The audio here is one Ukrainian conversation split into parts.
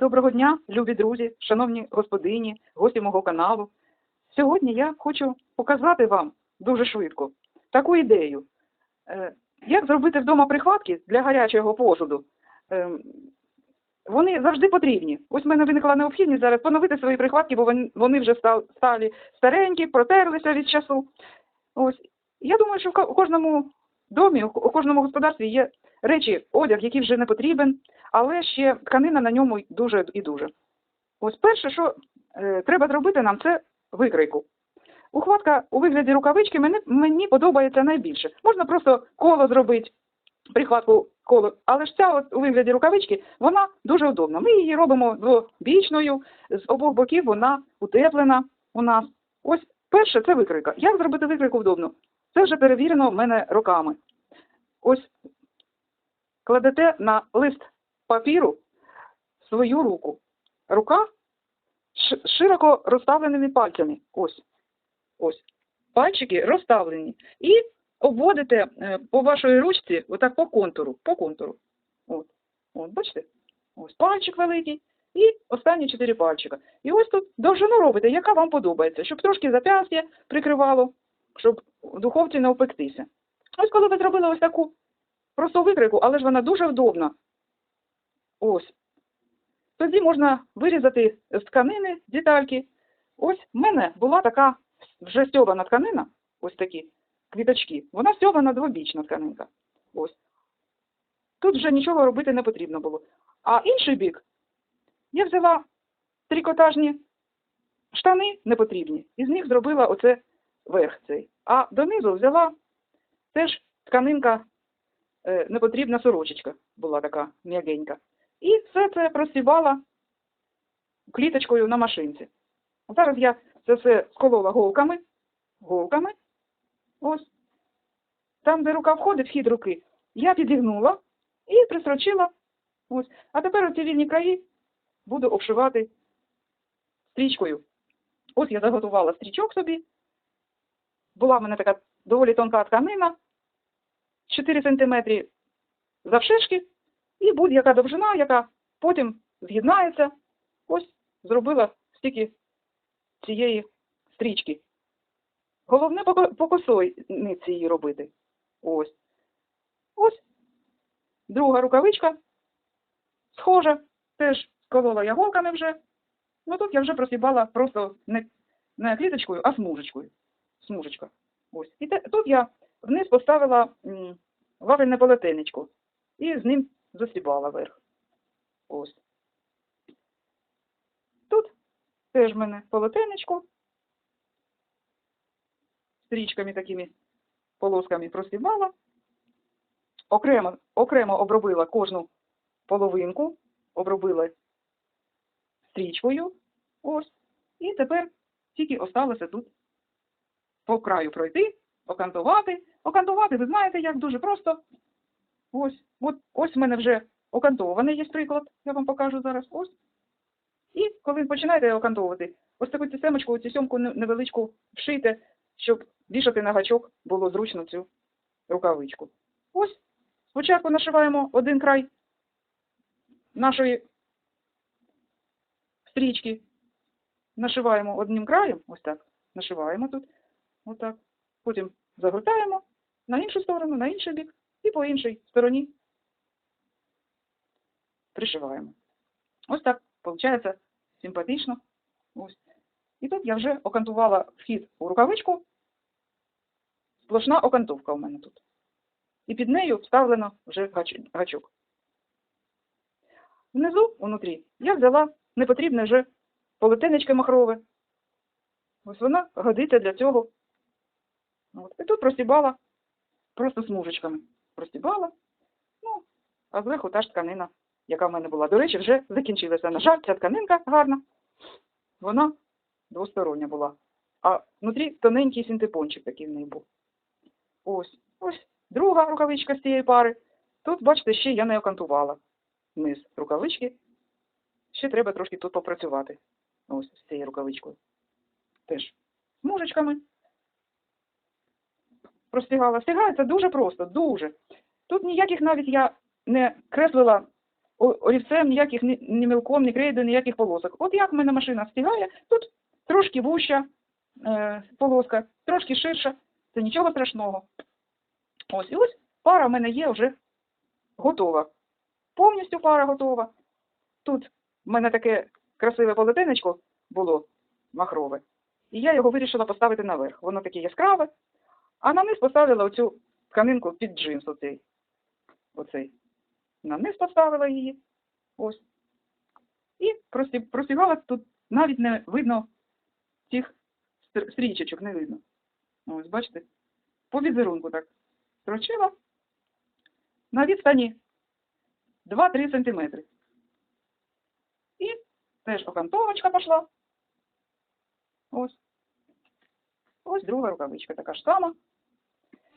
Доброго дня, любі друзі, шановні господині, гості мого каналу. Сьогодні я хочу показати вам дуже швидко таку ідею. Е, Як зробити вдома прихватки для гарячого посуду? Е, Вони завжди потрібні. Ось в мене виникла необхідність зараз поновити свої прихватки, бо вони- вже стали старенькі, протерлися від часу. Ось. Я думаю, що в кожному домі, у кожному господарстві є речі, одяг, який вже не потрібен, але ще тканина на ньому дуже і дуже. Ось перше, що е, треба зробити нам, це викройку. Ухватка у вигляді рукавички мені, мені подобається найбільше. Можна просто коло зробити, прихватку коло, але ж ця от у вигляді рукавички, вона дуже удобна. Ми її робимо двобічною, з обох боків вона утеплена у нас. Ось перше це викройка. Як зробити викройку вдобно? Це вже перевірено в мене роками. Ось кладете на лист папіру свою руку. Рука широко розставленими пальцями. Ось. Ось. Пальчики розставлені. І обводите е, по вашій ручці, отак по контуру. По контуру. От. От, бачите? Ось пальчик великий. І останні чотири пальчика. І ось тут довжину робите, яка вам подобається, щоб трошки зап'ястя прикривало, щоб в духовці не опектися. Ось коли ви зробили ось таку просту викрику, але ж вона дуже вдобна. Ось. Тоді можна вирізати з тканини детальки. Ось в мене була така вже стьобана тканина, ось такі квіточки. Вона стьобана двобічна тканинка. Ось. Тут вже нічого робити не потрібно було. А інший бік я взяла трикотажні штани непотрібні, і з них зробила оце верх цей. А донизу взяла теж тканинка е, непотрібна сорочечка була така м'ягенька. І все це просівала кліточкою на машинці. Зараз я це все сколола голками, голками, ось. Там, де рука входить, вхід руки, я підігнула і присрочила. Ось. А тепер оці вільні краї буду обшивати стрічкою. Ось я заготувала стрічок собі. Була в мене така доволі тонка тканина, 4 см завшишки, і будь-яка довжина, яка потім з'єднається. Ось зробила стільки цієї стрічки. Головне по, косойниці її робити. Ось. Ось. Друга рукавичка. Схожа. Теж сколола я голками вже. Ну тут я вже просібала просто не, не кліточкою, а смужечкою. Смужечка. Ось. І те, тут я вниз поставила м, вафельне полотенечко. І з ним засібала вверх. Ось. Тут теж в мене полотенечко. Стрічками такими полосками просібала. Окремо, окремо обробила кожну половинку, обробила стрічкою. Ось. І тепер тільки осталося тут по краю пройти, окантувати. Окантувати, ви знаєте, як дуже просто. Ось, от, ось в мене вже окантований є приклад, я вам покажу зараз. Ось. І коли починаєте окантовувати, ось таку цю цю сьомку невеличку вшийте, щоб вішати на гачок було зручно цю рукавичку. Ось. Спочатку нашиваємо один край нашої стрічки. Нашиваємо одним краєм, ось так, нашиваємо тут, ось так. Потім загортаємо на іншу сторону, на інший бік і по іншій стороні пришиваємо. Ось так, виходить симпатично. Ось. І тут я вже окантувала вхід у рукавичку. Сплошна окантовка у мене тут. І під нею вставлено вже гачок. Внизу, внутрі, я взяла непотрібне вже полотенечко махрове. Ось вона годиться для цього. От. І тут просібала просто смужечками. Просібала. Ну, а зверху та ж тканина, яка в мене була. До речі, вже закінчилася. На жаль, ця тканинка гарна. Вона двостороння була. А внутрі тоненький синтепончик такий в неї був. Ось. Ось друга рукавичка з цієї пари. Тут, бачите, ще я не окантувала низ рукавички. Ще треба трошки тут попрацювати. Ось з цією рукавичкою. Теж смужечками. Простягала. Стягається дуже просто, дуже. Тут ніяких навіть я не креслила олівцем, ніяких ні, мілком, ні крейдою, ніяких полосок. От як в мене машина встигає, тут трошки вуща е, полоска, трошки ширша, це нічого страшного. Ось, і ось пара в мене є вже готова. Повністю пара готова. Тут в мене таке красиве полотенечко було махрове. І я його вирішила поставити наверх. Воно таке яскраве. А на низ поставила оцю тканинку під джинс оцей. Оцей. На низ поставила її. Ось. І простігала тут навіть не видно цих стр- стрічечок, не видно. Ось, бачите? По візерунку так. Строчила на відстані 2-3 сантиметри. І теж окантовочка пішла. Ось. Ось друга рукавичка така ж сама.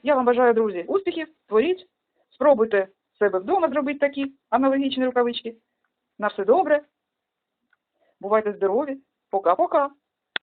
Я вам бажаю, друзі, успіхів, творіть, спробуйте себе вдома зробити такі аналогічні рукавички. На все добре. Бувайте здорові. Пока-пока.